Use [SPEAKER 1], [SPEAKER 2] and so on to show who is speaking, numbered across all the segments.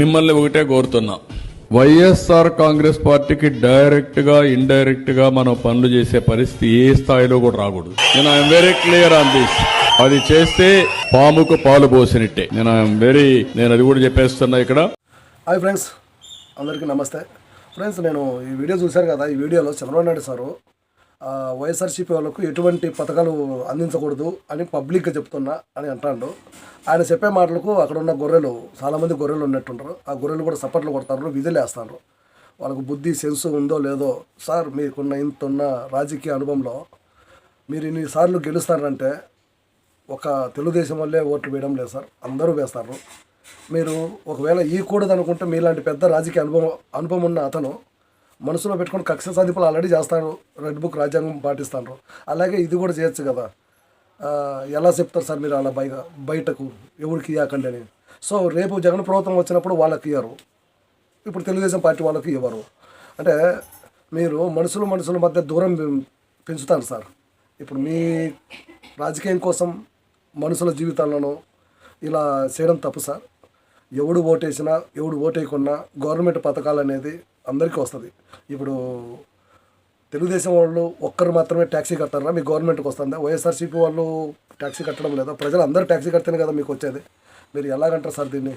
[SPEAKER 1] మిమ్మల్ని ఒకటే కోరుతున్నా. వైఎస్ఆర్ కాంగ్రెస్ పార్టీకి డైరెక్ట్గా ఇండైరెక్ట్గా మనం పనులు చేసే పరిస్థితి ఏ స్థాయిలో కూడా రాకూడదు. నేను I'm very clear on this. అది చేస్తే పాముకు పాలు పోసినట్టే. నేను ఐఎమ్ వెరీ నేను అది కూడా చెప్పేస్తున్నా ఇక్కడ.
[SPEAKER 2] హాయ్ ఫ్రెండ్స్ అందరికీ నమస్తే. ఫ్రెండ్స్ నేను ఈ వీడియో చూశారు కదా ఈ వీడియోలో చంద్రబాబు నాయుడు సారు వైఎస్ఆర్సీపీ వాళ్ళకు ఎటువంటి పథకాలు అందించకూడదు అని పబ్లిక్గా చెప్తున్నా అని అంటాడు. ఆయన చెప్పే మాటలకు అక్కడ ఉన్న గొర్రెలు చాలామంది గొర్రెలు ఉన్నట్టున్నారు ఆ గొర్రెలు కూడా సపట్లు కొడతారు విధులు వేస్తారు వాళ్ళకు బుద్ధి సెన్స్ ఉందో లేదో సార్ మీకున్న ఇంత ఉన్న రాజకీయ అనుభవంలో మీరు ఇన్నిసార్లు గెలుస్తారంటే ఒక తెలుగుదేశం వల్లే ఓట్లు వేయడం లేదు సార్. అందరూ వేస్తారు. మీరు ఒకవేళ ఈ కూడదనుకుంటే మీలాంటి పెద్ద రాజకీయ అనుభవం అనుభవం ఉన్న అతను మనసులో పెట్టుకొని కక్ష సాధింపులు ఆల్రెడీ చేస్తారు రెడ్ బుక్ రాజ్యాంగం పాటిస్తాను. అలాగే ఇది కూడా చేయొచ్చు కదా. ఎలా చెప్తారు సార్ మీరు అలా బయట బయటకు? ఎవరికి ఇవ్వకండి అని. సో రేపు జగన్ ప్రభుత్వం వచ్చినప్పుడు వాళ్ళకి ఇవ్వరు ఇప్పుడు తెలుగుదేశం పార్టీ వాళ్ళకి ఇవ్వరు. అంటే మీరు మనుషులు మనుషుల మధ్య దూరం పెం- పెంచుతారు సార్. ఇప్పుడు మీ రాజకీయం కోసం మనుషుల జీవితాలను ఇలా చేయడం తప్పు సార్. ఎవడు ఓటేసినా ఎవడు ఓటేయకున్నా గవర్నమెంట్ పథకాలు అనేది అందరికీ వస్తుంది. ఇప్పుడు తెలుగుదేశం వాళ్ళు ఒక్కరు మాత్రమే ట్యాక్సీ కడతారా? మీ గవర్నమెంట్కి వస్తుందా? వైఎస్ఆర్సీపీ వాళ్ళు ట్యాక్సీ కట్టడం లేదా? ప్రజలు అందరూ ట్యాక్సీ కడితేనే కదా మీకు వచ్చేది? మీరు ఎలాగంటారు సార్ దీన్ని?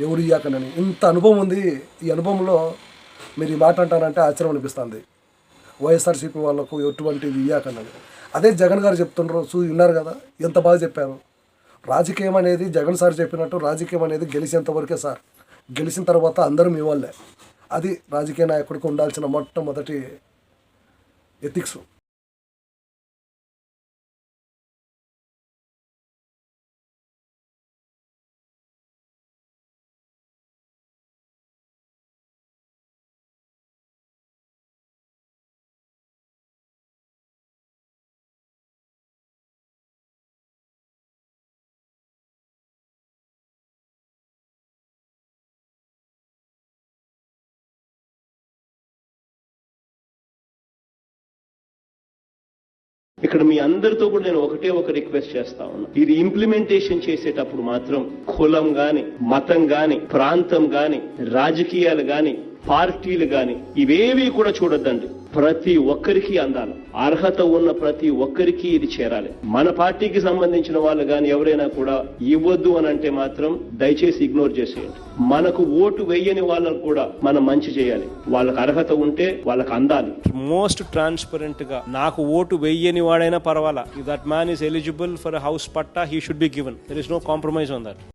[SPEAKER 2] ఎవరు ఇయ్యాకనని ఇంత అనుభవం ఉంది. ఈ అనుభవంలో మీరు ఈ మాట అంటారంటే ఆశ్చర్యం అనిపిస్తుంది. వైఎస్ఆర్సీపీ వాళ్ళకు ఎటువంటిది ఇయ్యాకనని అదే జగన్ గారు చెప్తుండ్రు. చూ విన్నారు కదా. ఎంత బాగా చెప్పారు. రాజకీయం అనేది జగన్ సార్ చెప్పినట్టు రాజకీయం అనేది గెలిచేంత వరకే సార్. గెలిచిన తర్వాత అందరూ మీ వాళ్ళే అది రాజకీయ నాయకుడికి ఉండాల్సిన మొట్టమొదటి ఎథిక్స్
[SPEAKER 3] ఇక్కడ మీ అందరితో కూడా నేను ఒకటే ఒక రిక్వెస్ట్ చేస్తా ఉన్నా. ఇది ఇంప్లిమెంటేషన్ చేసేటప్పుడు మాత్రం కులం గాని మతం గాని ప్రాంతం గాని రాజకీయాలు గాని పార్టీలు గాని ఇవేవి కూడా చూడొద్దండి. ప్రతి ఒక్కరికి అందాలి. అర్హత ఉన్న ప్రతి ఒక్కరికి ఇది చేరాలి. మన పార్టీకి సంబంధించిన వాళ్ళు కానీ ఎవరైనా కూడా ఇవ్వద్దు అని అంటే మాత్రం దయచేసి ఇగ్నోర్ చేసేయండి. మనకు ఓటు వేయని వాళ్ళకు కూడా మనం మంచి చేయాలి. వాళ్ళకి అర్హత ఉంటే వాళ్ళకి అందాలి.
[SPEAKER 4] మోస్ట్ ట్రాన్స్పరెంట్గా నాకు ఓటు వెయ్యని వాడైనా పర్వాలా. If that man is eligible for house patta he should be given there is no compromise on that